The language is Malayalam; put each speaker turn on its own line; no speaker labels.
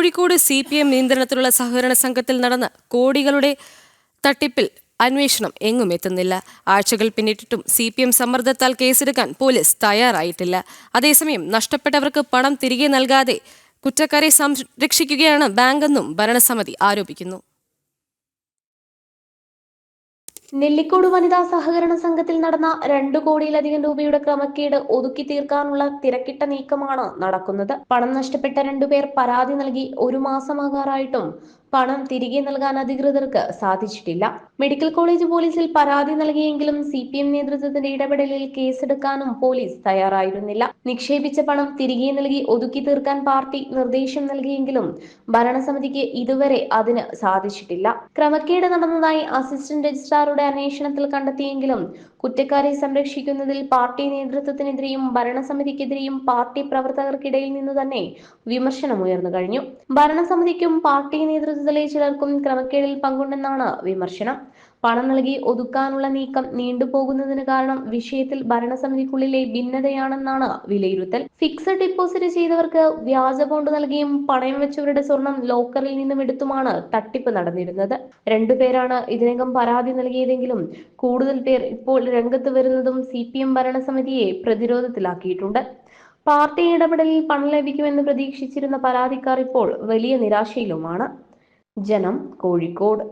കോഴിക്കോട് സി പി എം നിയന്ത്രണത്തിലുള്ള സഹകരണ സംഘത്തിൽ നടന്ന കോടികളുടെ തട്ടിപ്പിൽ അന്വേഷണം എങ്ങും എത്തുന്നില്ല. ആഴ്ചകൾ പിന്നിട്ടിട്ടും സി പി എം സമ്മർദ്ദത്താൽ കേസെടുക്കാൻ പോലീസ് തയ്യാറായിട്ടില്ല. അതേസമയം നഷ്ടപ്പെട്ടവർക്ക് പണം തിരികെ നൽകാതെ കുറ്റക്കാരെ സംരക്ഷിക്കുകയാണ് ബാങ്കെന്നും ഭരണസമിതി ആരോപിക്കുന്നു.
നെല്ലിക്കോട് വനിതാ സഹകരണ സംഘത്തിൽ നടന്ന രണ്ടു കോടിയിലധികം രൂപയുടെ ക്രമക്കേട് ഒതുക്കി തീർക്കാനുള്ള തിരക്കിട്ട നീക്കമാണ് നടക്കുന്നത്. പണം നഷ്ടപ്പെട്ട രണ്ടുപേർ പരാതി നൽകി ഒരു മാസമാകാറായിട്ടും പണം തിരികെ നൽകാൻ അധികൃതർക്ക് സാധിച്ചിട്ടില്ല. മെഡിക്കൽ കോളേജ് പോലീസിൽ പരാതി നൽകിയെങ്കിലും സി പി എം നേതൃത്വത്തിന്റെ ഇടപെടലിൽ കേസെടുക്കാനും പോലീസ് തയ്യാറായിരുന്നില്ല. നിക്ഷേപിച്ച പണം തിരികെ നൽകി ഒതുക്കി തീർക്കാൻ പാർട്ടി നിർദ്ദേശം നൽകിയെങ്കിലും ഭരണസമിതിക്ക് ഇതുവരെ അതിന് സാധിച്ചിട്ടില്ല. ക്രമക്കേട് നടന്നതായി അസിസ്റ്റന്റ് രജിസ്ട്രാറുടെ അന്വേഷണത്തിൽ കണ്ടെത്തിയെങ്കിലും കുറ്റക്കാരെ സംരക്ഷിക്കുന്നതിൽ പാർട്ടി നേതൃത്വത്തിനെതിരെയും ഭരണസമിതിക്കെതിരെയും പാർട്ടി പ്രവർത്തകർക്കിടയിൽ നിന്ന് തന്നെ വിമർശനം ഉയർന്നു കഴിഞ്ഞു. ഭരണസമിതിക്കും പാർട്ടി നേതൃത്വത്തിലെ ചിലർക്കും ക്രമക്കേടിൽ പങ്കുണ്ടെന്നാണ് വിമർശനം. പണം നൽകി ഒതുക്കാനുള്ള നീക്കം നീണ്ടുപോകുന്നതിന് കാരണം വിഷയത്തിൽ ഭരണസമിതിക്കുള്ളിലെ ഭിന്നതയാണെന്നാണ് വിലയിരുത്തൽ. ഫിക്സഡ് ഡിപ്പോസിറ്റ് ചെയ്തവർക്ക് വ്യാജ ബോണ്ട് നൽകിയും പണയം വെച്ചവരുടെ സ്വർണം ലോക്കറിൽ നിന്നും എടുത്തുമാണ് തട്ടിപ്പ് നടന്നിരുന്നത്. രണ്ടുപേരാണ് ഇതിനകം പരാതി നൽകിയതെങ്കിലും കൂടുതൽ പേർ ഇപ്പോൾ രംഗത്ത് വരുന്നതും സി പി എം ഭരണസമിതിയെ പ്രതിരോധത്തിലാക്കിയിട്ടുണ്ട്. പാർട്ടി ഇടപെടലിൽ പണം ലഭിക്കുമെന്ന് പ്രതീക്ഷിച്ചിരുന്ന പരാതിക്കാർ ഇപ്പോൾ വലിയ നിരാശയിലുമാണ്. ജനം കോഴിക്കോട്.